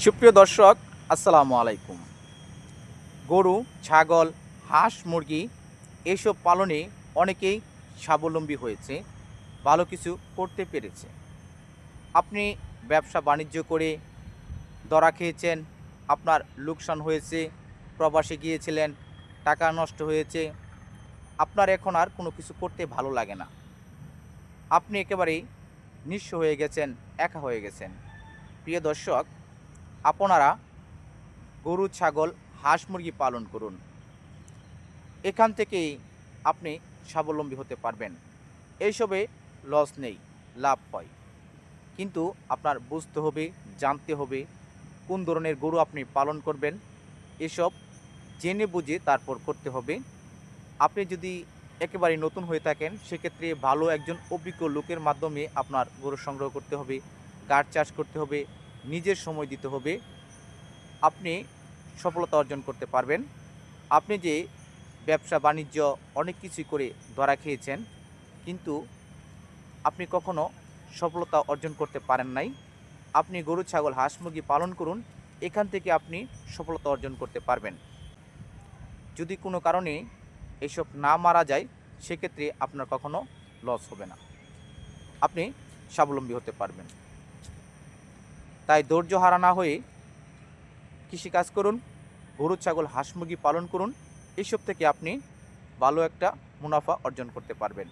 সুপ্রিয় দর্শক, আসসালামু আলাইকুম। গরু, ছাগল, হাঁস, মুরগি এইসব পালনে অনেকেই স্বাবলম্বী হয়েছে, ভালো কিছু করতে পেরেছে। আপনি ব্যবসা বাণিজ্য করে দরা খেয়েছেন, আপনার লোকসান হয়েছে, প্রবাসে গিয়েছিলেন, টাকা নষ্ট হয়েছে, আপনার এখন আর কোনো কিছু করতে ভালো লাগে না। আপনি একেবারেই নিঃস্ব হয়ে গেছেন, একা হয়ে গেছেন। প্রিয় দর্শক আপনারা গরু, ছাগল, হাঁস মুরগি পালন করুন। এখান থেকেই আপনি স্বাবলম্বী হতে পারবেন। এইসবে লস নেই, লাভ হয়। কিন্তু আপনার বুঝতে হবে, জানতে হবে কোন ধরনের গরু আপনি পালন করবেন। এসব জেনে বুঝে তারপর করতে হবে। আপনি যদি একেবারে নতুন হয়ে থাকেন, সেক্ষেত্রে ভালো একজন অভিজ্ঞ লোকের মাধ্যমে আপনার গরু সংগ্রহ করতে হবে গাছ চাষ করতে হবে নিজের সময় দিতে হবে। আপনি সফলতা অর্জন করতে পারবেন। আপনি যে ব্যবসা, বাণিজ্য অনেক কিছুই করে ধরা খেয়েছেন, কিন্তু আপনি কখনো সফলতা অর্জন করতে পারেন নাই। আপনি গরু, ছাগল, হাঁস, মুরগি পালন করুন, এখান থেকে আপনি সফলতা অর্জন করতে পারবেন। যদি কোনো কারণে এসব না মারা যায়, সেক্ষেত্রে আপনার কখনো লস হবে না। আপনি স্বাবলম্বী হতে পারবেন। তাই ধৈর্য হারা না হয়ে কৃষিকাজ করুন গরু ছাগল, হাঁস মুরগি পালন করুন। এইসব থেকে আপনি ভালো একটা মুনাফা অর্জন করতে পারবেন।